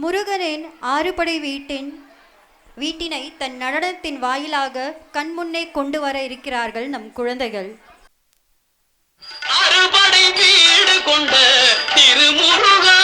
முருகனின் ஆறுபடை வீட்டின் வீட்டினை தன் நடனத்தின் வாயிலாக கண்முன்னே கொண்டு வர இருக்கிறார்கள் நம் குழந்தைகள். அறுபடை வீடு கொண்ட திருமுருகன்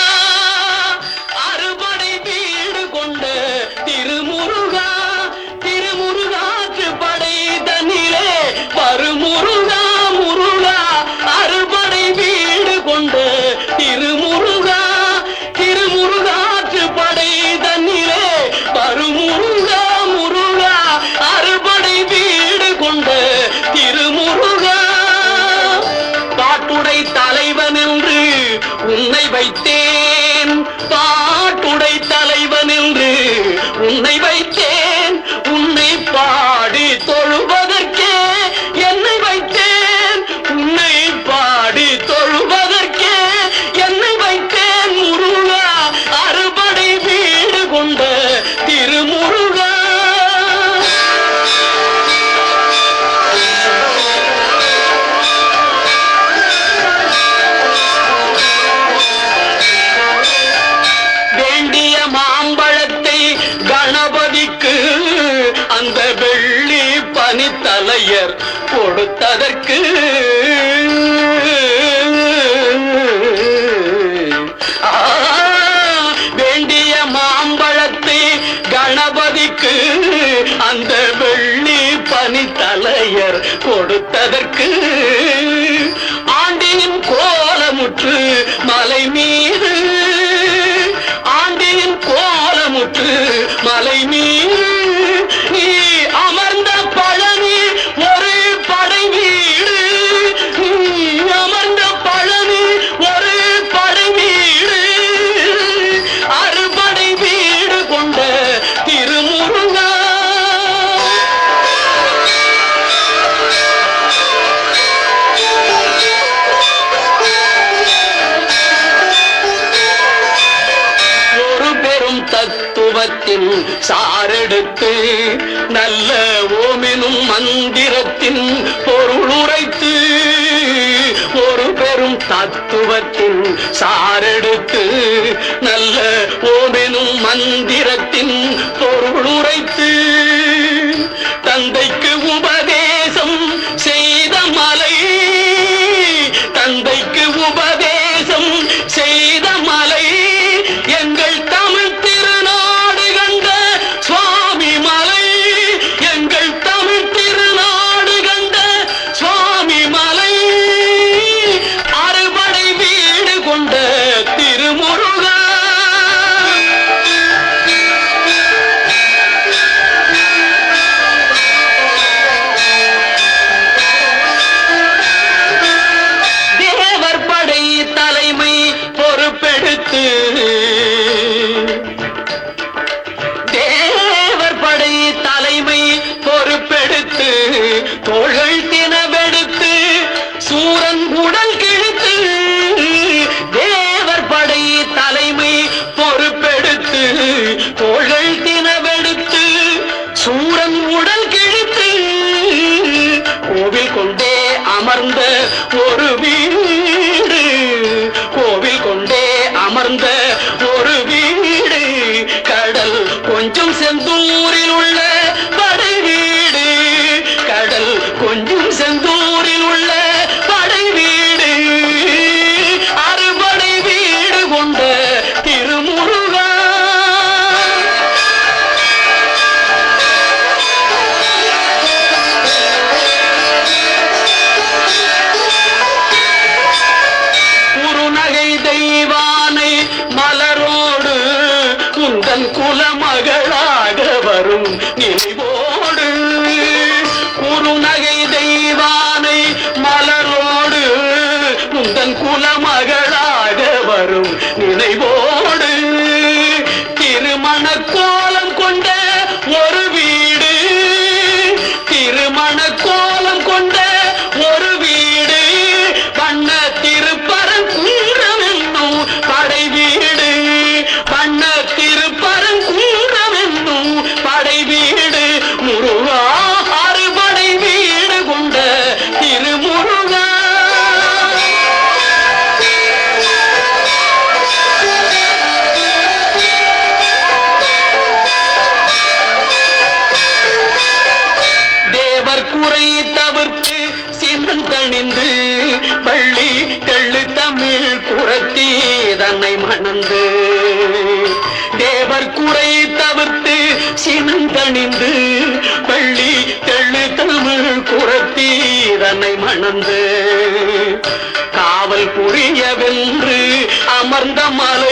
வைத்தேன். பாட்டுடை தலைவன் என்று உன்னை வைத்தேன். கொடுத்ததற்கு வேண்டிய மாம்பழத்தை கணபதிக்கு அந்த வெள்ளி பனி தலையர் கொடுத்ததற்கு மந்திரத்தின் சாரெடுத்து நல்ல ஓமெனும் மந்திரத்தின் பொருளுரைத்து ஒரு பெரும் தத்துவத்தின் சாரெடுத்து நல்ல ஓமெனும் மந்திரத்தின் பொருளுரைத்து ஒரு வீடு. கோவில் கொண்டே அமர்ந்த ஒரு வீடு. கடல் கொஞ்சம் செந்தூரி. தன் குலமகளாக வரும் நினைவோடு குறுநகை தெய்வானை மலரோடு முந்தன் குலமகளாக வரும் நினைவோடு திருமணக்கோ சினந்தணிந்து பள்ளி தெள்ளு தமிழ் குரத்தீரனை மணந்து காவல் புரியவென்று அமர்ந்த மலை